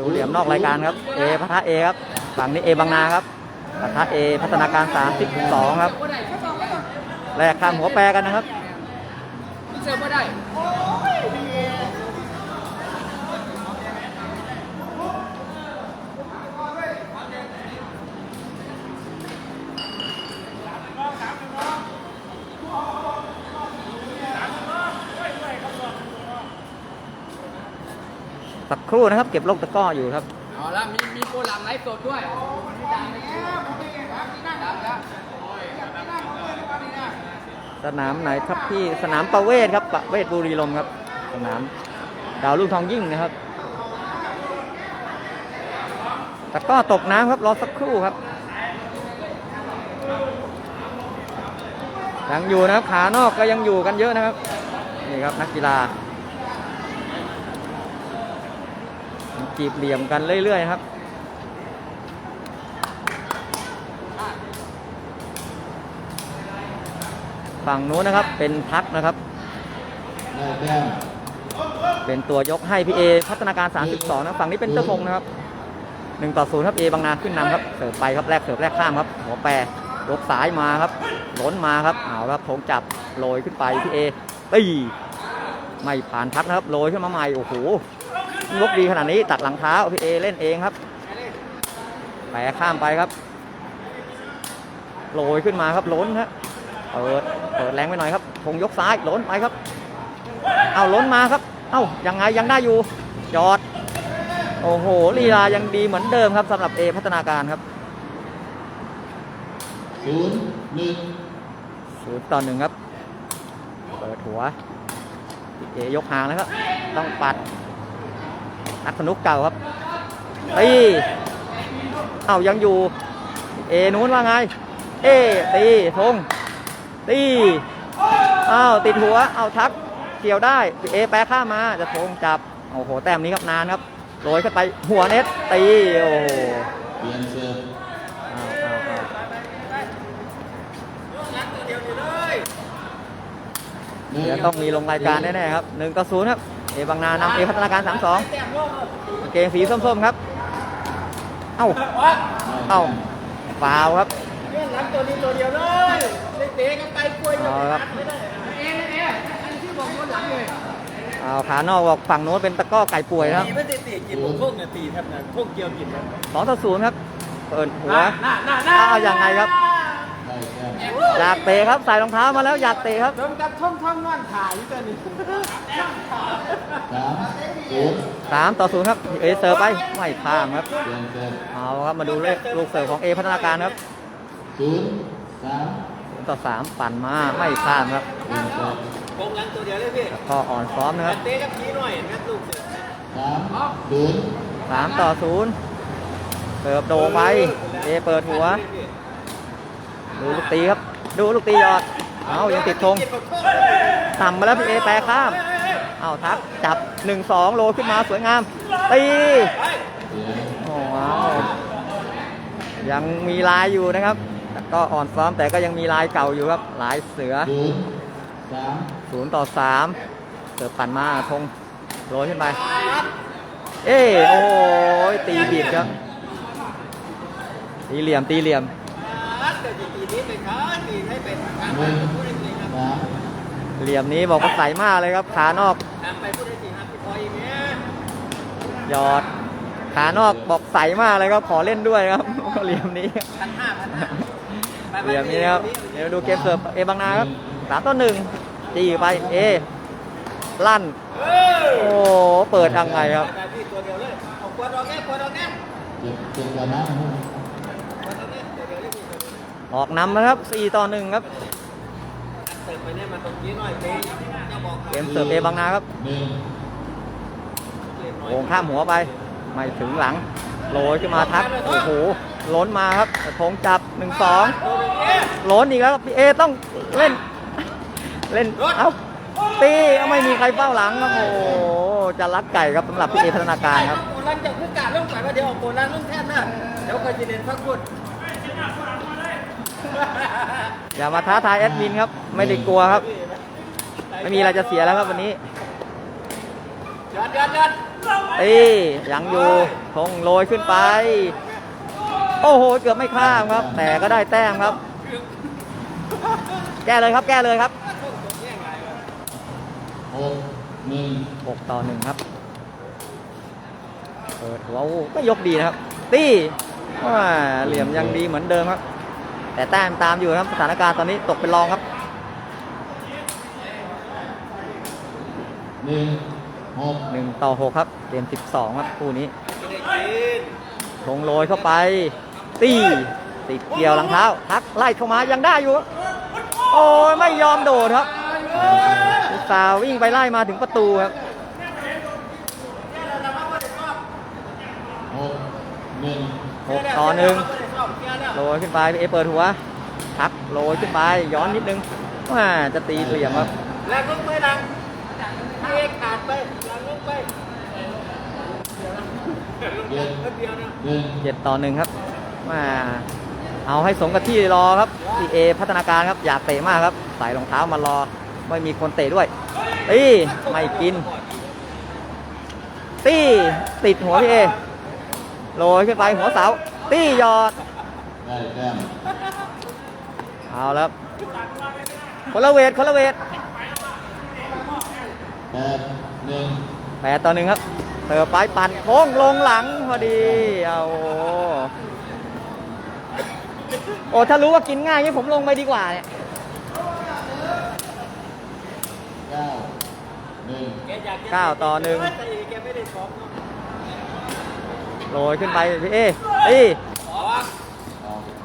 ดูเหลี่ยมนอกรายการครับเอพัทะเอครับฝั่งนี้เอบางนาครับพัทะเอพัฒนาการ32ครับแลกข้ามหัวแปรกันนะครับเสิร์ฟไม่ได้ สักครู่นะครับ เก็บลูกตะกร้ออยู่ครับเอาละมีมีโปรหลังไลฟ์สดด้วยดังแล้วดังแล้วสนามไหนครับพี่สนามประเวศครับประเวศบุรีลมย์ครับ สนามดาวรุ่งทองยิ่งนะครับตะกร้อตกน้ำครับรอสักครู่ครับยังอยู่นะครับขานอกก็ยังอยู่กันเยอะนะครับ นี่ครับนักกีฬา จีบเหลี่ยมกันเรื่อยๆครับฝั่งนู้นนะครับเป็นพักนะครับได้แต้มเป็นตัวยกให้พี่เอพัฒนาการ 32 นะฝั่งนี้เป็นเจ้าพงนะครับ1ต่อ0ครับเอบางนาขึ้นนำครับเสิร์ฟไปครับแรกเสิร์ฟแรกข้ามครับหัวแปรยกสายมาครับล้นมาครับเอาครับธงจับโรยขึ้นไปพี่เอตีไม่ผ่านพักนะครับโรยขึ้นมาใหม่โอ้โห ยกดีขนาดนี้ตัดหลังเท้าพี่เอเล่นเองครับแปรข้ามไปครับโรยขึ้นมาครับล้นฮะเปิดเปิดแรงไปหน่อยครับธงยกซ้ายล้นไปครับ เอาล้นมาครับ เอ้ายังไงยังได้อยู่จอด โอ้โหลีลายังดีเหมือนเดิมครับสำหรับเอพัฒนาการครับศูนย์หนึ่งศูนย์ต่อหนึ่งครับเปิดหัวเอยกหางแล้วครับ ต้องปัด นักสนุกเก่าครับตีเอ้ายังอยู่ เอนู้นว่าไง เอตีทงตีอ้าวติดหัวเอาทักเกี่ยวได้เอแปรข้ามาจะทงจับโอ้โหแต้มนี้ครับนานครับโรยขึ้นไปหัวเน็ตตีโอ้โหเอาวอ้าวอ้าเดี๋ยวต้องมีลงรายการแน่ๆครับหนึ่งต่อศูนย์ครับ เอบางนานำเอพัฒนาการสามสองเกงสีส้มๆครับ เอ้า เอ้าฟาวครับเรื่องหลังตัวนี้ตัวเดียวเลยได้เตะกันไปกล้วยเอาครับไม่ได้เอ๊ะเอ๊ะอันที่บอกคนหลังเลยเอาขานอกบอกฝั่งโน้นเป็นตะกร้อไก่ป่วยนะครับตีไม่ได้ตีกินผมพวกเนี่ยตีแทบนะพวกเกียวกินนะสองต่อศูนย์ครับเปิดหัวน่าน่าน่าน่าอ้าวยังไงครับได้แต้มอยากเตะครับใส่รองเท้ามาแล้วอยากเตะครับเริ่มกับท่องท่องนอนถ่ายอยู่ตัวนี้ สามศูนย์สามต่อศูนย์ครับเอเสิร์ฟไปไม่ข้ามครับเปลี่ยนเสิร์ฟเอาครับมาดูเลขลูกเสิร์ฟของเอพัฒนาการครับศูนย์สามศูนย์ต่อสามปั่นมาไม่ข้ามครับเปลี่ยนเสิร์ฟผมหลังตัวเดียวเลยพี่ก็อ่อนซ้อมนะครับเตะกับพี่หน่อยแม่ลูกเสือสามศูนย์สามต่อศูนย์เสิร์ฟโดไปเอเปิดหัว ดูลูกตีครับ ดูลูกตีหยอด เอายังติดธงต่ำมาแล้วพี่เอแปรข้าม เอาทักจับ1-2โลขึ้นมาสวยงามตีโอ้ว้าวยังมีลายอยู่นะครับแต่ก็อ่อนซ้อมแต่ก็ยังมีลายเก่าอยู่ครับลายเสือศูนย์ต่อ3เสิร์ฟปั่นมาธงโรยขึ้นไป เอ้โอ้ยตีบิดครับตีเหลี่ยมตีเหลี่ยมเหลี่ยมนี้บอกว่าใสมากเลยครับขานอก ไปพูดได้จริงครับพี่พลอยอย่างเงี้ยหยอด ขานอกบอกใสมากเลยครับ ขอเล่นด้วยครับเหลี่ยมนี้พันห้าพันห้าเหลี่ยมนี้นะครับ เดี๋ยวดูเกมเสิร์ฟเอบางนาครับสามต่อหนึ่งจีไปเอลั่น โอ้โหเปิดยังไงครับแต่พี่ตัวเดียวเลยเอาควดออกแง่ควดออกแง่เจ็บเจ็บกันนะควดออกแง่ตัวเดียวเลยพี่ออกนำนะครับ4ต่อ1ครับเสิร์ฟ ไปเนี่ยมาตรงนี้หน่อยเตะจะบอกเกมเสิร์ฟเอบางนาครับหนึ่งโอ่งข้ามหัวไป ไม่ถึงหลังโรยขึ้นมาทักโอ้โหล้นมาครับธงจับ1 2ล้นอีกแล้วครับพี่เอต้องเล่น เล่นเอ้าตีก็ไม่มีใครเฝ้าหลังครับโอ้โหจะรักไก่ครับสำหรับพี่เอพัฒนาการครับโบราณจะคือการลงไปว่าเดี๋ยวออกโบราณลงแท่นนะเดี๋ยวเคยจะเรียนพักคุณ อย่ามาท้าทายแอดมินครับ ไม่ได้กลัวครับ ไม่มีอะไรจะเสียแล้วครับวันนี้ยัดยัดยัดตียังอยู่ทงโรยขึ้นไป โอ้โห เกือบไม่ข้ามครับ แต่ก็ได้แต้มครับ แก้เลยครับ แก้เลยครับหกหนึ่ง6ต่อหนึ่งครับ เปิดหัวโอ้ก็ยกดีนะครับ ตีว่าเหลี่ยมยังดีเหมือนเดิมครับ แต่แต้มตามอยู่นะครับสถานการณ์ตอนนี้ตกเป็นรองครับหนึ่งหก1ต่อ6ครับเกม12ครับคู่นี้ทงโรยเข้าไปตีติดเกี่ยวหลังเท้าทักไล่เข้ามายังได้อยู่ โอ้ยไม่ยอมโดดครับอุตสาห์วิ่งไปไล่มาถึงประตูครับหกหนึ่ง6ต่อหนึ่ง โรยขึ้นไปพี่เอเปิดหัวทักโรยขึ้นไปย้อนนิดนึงว่าจะตีเหลี่ยมครับแรงลงไปดังให้เอกขาดไปแรงลงไปเจ็ดเดียวนะหนึ่งเจ็ดต่อหนึ่งครับมาเอาให้สมกับที่รอครับพีเอพัฒนาการครับอยากเตะมากครับใส่รองเท้ามารอไม่มีคนเตะด้วยตีไม่กินตีติดหัวพี่เอโรยขึ้นไปหัวเสาตีหยอด ได้แต้มเอาแล้วครับคนละเวทคนละเวทแปดหนึ่งแปดต่อหนึ่งครับเติร์ไปปั่นโค้งลงหลังพอดีเอาโอ้โอ้ถ้ารู้ว่ากินง่ายงี้ผมลงไปดีกว่าเนี่ยเก้าหนึ่งแกอยากจะเก้าต่อหนึ่งแต่แกไม่ได้ซ้อมเนอะโรยขึ้นไปพี่เอตี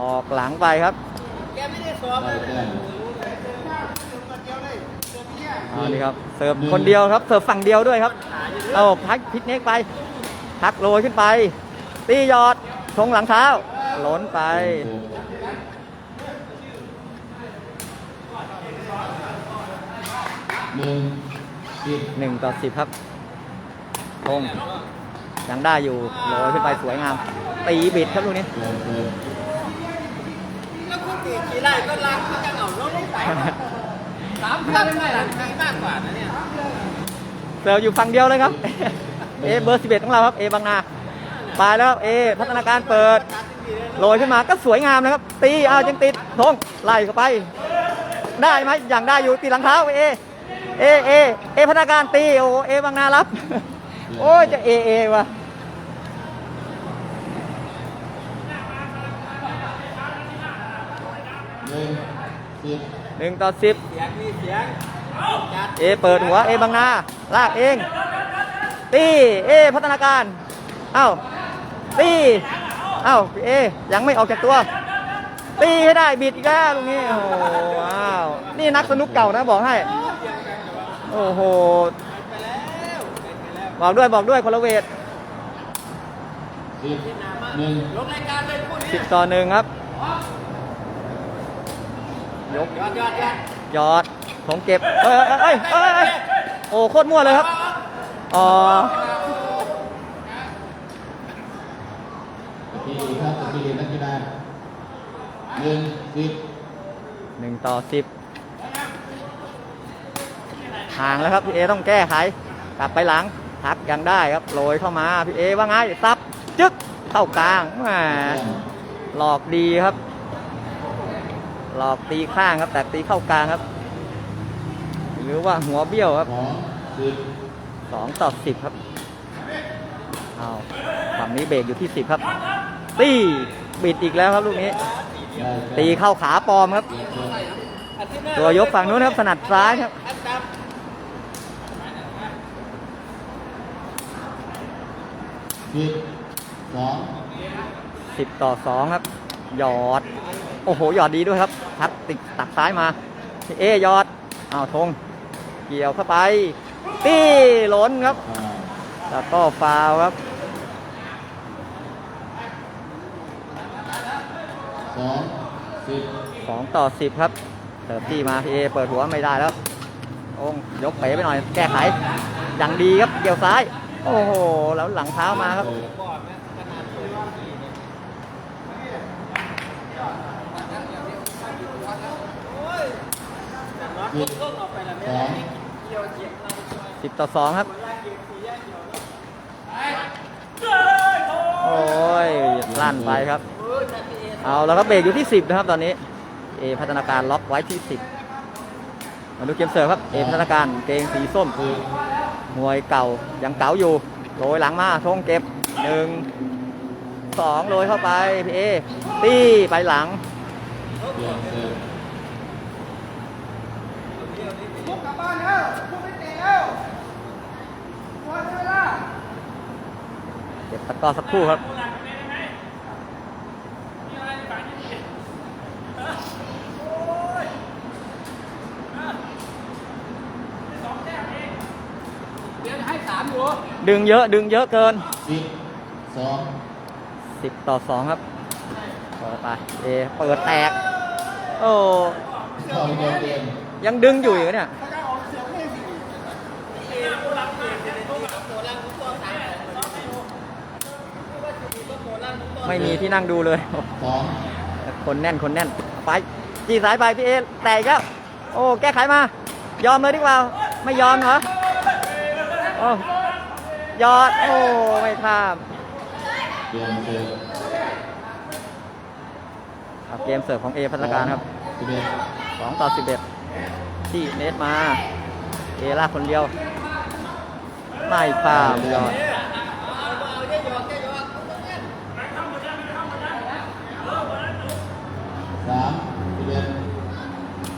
ออกหลังไปครับแกไม่ได้ซ้อมเลยแต้มเอาดีครับ เสิร์ฟคนเดียวครับ เสิร์ฟฝั่งเดียวด้วยครับ เอาพักพิกเน็กไป พักโรยขึ้นไป ตียอดชงหลังเท้า หล้นไปหนึ่งหนึ่งต่อสิบครับทงยังได้อยู่โรยขึ้นไปสวยงาม ตีบิดครับลูกนี้ เกินเกิน แล้ว คุณตีกี่ไร่ก็ล้างเขาจะเอาลงไปสามพันไม่ได้ใครมากกว่านะเนี่ยเสิร์ฟอยู่ฝั่งเดียวเลยครับ เอเบอร์สิบเอ็ดของเราครับ เอบางนาไปแล้วครับเอพัฒนาการเปิดโรยขึ้นมาก็สวยงามนะครับ ตีเอายังติดทงไล่เข้าไป ได้ไหมอย่างได้อยู่ตีหลังเท้าเอเอเอเอพัฒนาการตีโอเอบางนารับ โอ้ยจะเอเอวะ หนึ่งสิบหนึ่งต่อสิบเสียงมีเสียงจัดเอเปิดหัวเอบางนาลากเองตีเอพัฒนาการเอ้าตีเอ้าเอยังไม่ออกจากตัวตีให้ได้บิดอีกแล้วตรงนี้โอ้โหว้าวนี่นักสนุกเก่านะบอกให้โอ้โหบอกด้วยบอกด้วยคนละเวทสิบหนึ่งลงรายการเลยคู่นี้สิบต่อหนึ่งครับ ยกยอดยอดยอดหยอดผมเก็บเอ้ยเอ้ยเอ้ยเอ้ยโอ้โคตรมั่วเลยครับอ๋อสปีดครับสปีดนักกีฬาหนึ่งสิบหนึ่งต่อสิบห่างแล้วครับพี่เอต้องแก้ไขกลับไปหลังทักยังได้ครับโรยเข้ามาพี่เอว่าไงซับจึ๊กเข้ากลางแหมหลอกดีครับ หลอกตีข้างครับ แต่ตีเข้ากลางครับ หรือว่าหัวเบี้ยวครับสองสิบสองต่อสิบครับเอาฝั่งนี้เบรกอยู่ที่สิบครับ ตีบิดอีกแล้วครับลูกนี้ได้แต้มตีเข้าขาปลอมครับเกินเกินอาทิตย์หน้าตัวยกฝั่งนู้นครับถนัดซ้ายครับอันดับสิบสองสิบต่อสองครับ หยอด โอ้โหหยอดดีด้วยครับทัดติดตักซ้ายมาพี่เอหยอดอ้าวธงเกี่ยวเข้าไปตีหล้นครับอ่าแล้วก็ฟาวล์ครับสองสิบสองต่อสิบครับเติร์ตีมาพี่เอเปิดหัวไม่ได้แล้วองค์ยกเป๋ไปหน่อย แก้ไขอย่างดีครับเกี่ยวซ้าย โอ้โห แล้วหลังเท้ามาครับ สิบสองสิบต่อสองครับ โอ้ยลั่นไปครับ เอาแล้วก็เบรกอยู่ที่10นะครับตอนนี้ เอพัฒนาการล็อกไว้ที่10มาดูเกมเสิร์ฟครับ เอพัฒนาการเกงสีส้มคือมวยเก่ายังเก่าอยู่โรยหลังมาทงเก็บหนึ่งสองโรยเข้าไปพี่เอตี้ไปหลัง เปลี่ยนเสิร์ฟ เก็บตะกร้อสักครู่ครับเดี๋ยวจะให้สามอยู่ดึงเยอะดึงเยอะเกินสิบสอง10ต่อ2ครับเปิดไปเอเปิดแตก โอ้เข้าเกมเกม ยังดึงอยู่อีกเหรอเนี่ยไม่มีที่นั่งดูเลยสองคนแน่นคนแน่นไปจีสายไปพี่เอแตกแล้วโอ้แก้ไขมา ยอมเลยดีกว่า ไม่ยอมเหรอโอ้ยอด โอ้ไม่ข้ามเปลี่ยนเสิร์ฟครับเกมเสิร์ฟของเอพัฒนาการครับสิบเอ็ด2ต่อ11 ที่เนตมาเอลากคนเดียว ไม่ข้ามยอด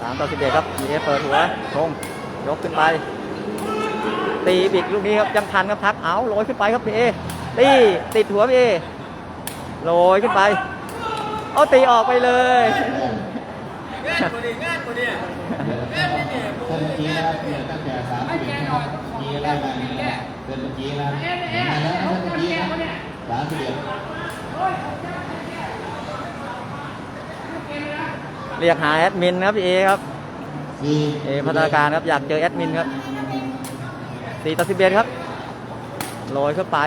สามสิบเอ็ดครับมีเอเปิดหัวทงยกขึ้นไป ตีบิดลูกนี้ครับยังทันครับทักเอาโรยขึ้นไปครับพี่เอตีติดหัวพี่เอโรยขึ้นไป เอาตีออกไปเลย แต้ม งานกูดิงานกูดิ เดี๋ยวนะครับเส้นเมื่อ เนี่ยตั้งแต่สามสิบนะครับมีอะไรบ้างนะครับเส้นเมื่อกี้นะเห็นแล้วเส้นเมื่อกี้นะสามสิบเอ็ดเรียกหาแอดมินครับพี่เอครับเอพัฒนาการครับอยากเจอแอดมินครับ4ต่อ11ครับโรยเข้าไป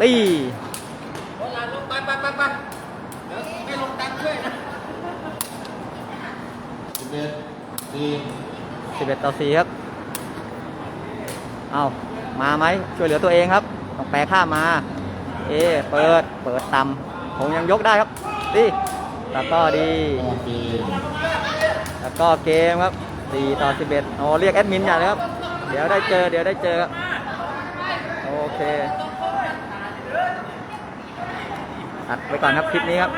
ตี โบราณลงไปไปไปไปเดี๋ยวไม่ลงตังค์ช่วยนะ สิบเอ็ดสี่ 11 ต่อ 4 ครับ เอามาไหมช่วยเหลือตัวเองครับ ต้องแปรข้ามมา เอ เปิด เปิดต่ำผมยังยกได้ครับ ดีแล้วก็ดีต่อสี่แล้วก็เกมครับ 4 ต่อ 11โอ้เรียกแอดมินอย่างเลยครับ เดี๋ยวได้เจอ เดี๋ยวได้เจอครับ โอเคอัดไปก่อนครับคลิปนี้ครับ